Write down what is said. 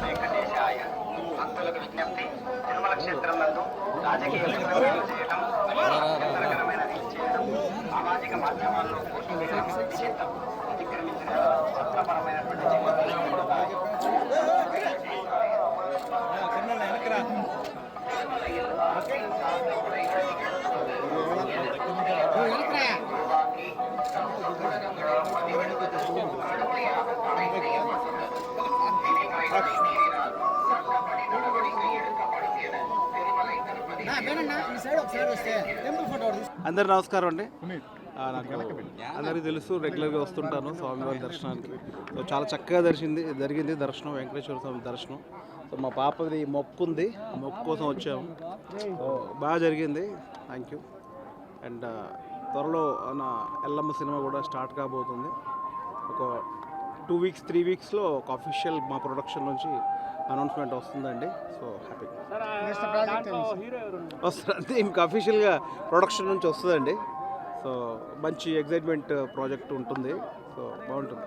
వెంకటేశాయ భక్తులకు విజ్ఞప్తి తిరుమల క్షేత్రం నందు రాజకీయ చేయడం చేయడం సామాజిక మాధ్యమాల్లో పోటీ చేయడం నిషిద్ధం అతిక్రమించిన చట్టపరమైనటువంటి అందరు నమస్కారం అండి. నాకు అందరికీ తెలుసు రెగ్యులర్గా వస్తుంటాను స్వామివారి దర్శనానికి. సో చాలా చక్కగా దర్శింది జరిగింది దర్శనం వెంకటేశ్వర స్వామి దర్శనం. సో మా పాపది మొక్కు ఉంది మొక్కు కోసం వచ్చాము. సో బాగా జరిగింది థ్యాంక్ యూ అండ్ త్వరలో నా ఎల్లమ్మ సినిమా కూడా స్టార్ట్ కాబోతుంది. ఒక టూ వీక్స్ త్రీ వీక్స్లో ఒక అఫీషియల్ మా ప్రొడక్షన్ నుంచి అనౌన్స్మెంట్ వస్తుందండి. సో హ్యాపీ వస్తుంది ఇంకా అఫీషియల్గా ప్రొడక్షన్ నుంచి వస్తుందండి. సో మంచి ఎగ్జైట్మెంట్ ప్రాజెక్ట్ ఉంటుంది. సో బాగుంటుంది.